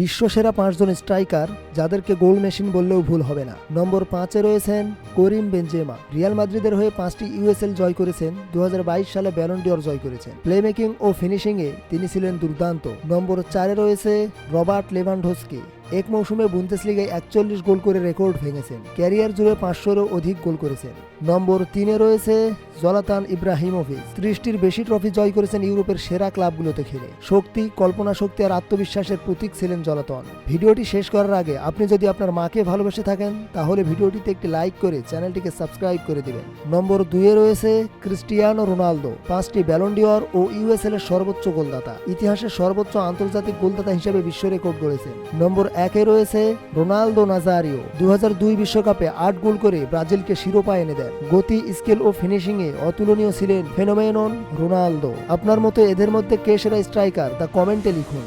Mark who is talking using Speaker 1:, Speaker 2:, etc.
Speaker 1: বিশ্বসেরা পাঁচজন স্ট্রাইকার যাদেরকে goal machine বললেও ভুল হবে না। নম্বর পাঁচে রয়েছেন করিম বেনজেমা। রিয়াল মাদ্রিদের হয়ে পাঁচটি ইউএসএল জয় করেছেন দু হাজার বাইশ সালে ব্যালন্ডিয়র জয় করেছেন। প্লেমেকিং ও ফিনিশিংয়ে তিনি ছিলেন দুর্দান্ত। নম্বর চারে রয়েছে রবার্ট লেভানডোস্কি। এক মৌসুমে বুন্দেসলিগায় একচল্লিশ গোল করে রেকর্ড ভেঙেছেন। ক্যারিয়ার জুড়ে পাঁচশোরও অধিক গোল করেছেন। নম্বর তিনে রয়েছে জলাতান ইব্রাহিমোভিচ। ত্রিশটির বেশি ট্রফি জয় করেছেন ইউরোপের সেরা ক্লাবগুলোতে খেলে শক্তি কল্পনা শক্তি আর আত্মবিশ্বাসের প্রতীক ছিলেন জলাতন। ভিডিওটি শেষ করার আগে আপনি যদি আপনার মাকে ভালোবেসে থাকেন, তাহলে ভিডিওটিতে একটি লাইক করে চ্যানেলটিকে সাবস্ক্রাইব করে দিবেন। নম্বর দুইয়ে রয়েছে ক্রিস্টিয়ানো রোনালদো। পাঁচটি ব্যালন্ডিওর ও ইউএসএল এর সর্বোচ্চ গোলদাতা। ইতিহাসের সর্বোচ্চ আন্তর্জাতিক গোলদাতা হিসেবে বিশ্ব রেকর্ড গড়েছেন। নম্বর একে রয়েছে রোনালদো নাজারিও। দু বিশ্বকাপে আট গোল করে ব্রাজিলকে শিরোপা এনে দেন। গতি, স্কিল ও ফিনিশিং এ অতুলনীয় ছিলেন ফেনোমেনন রোনালদো। আপনার মতো এদের মধ্যে কে সেরা স্ট্রাইকার তা কমেন্টে লিখুন।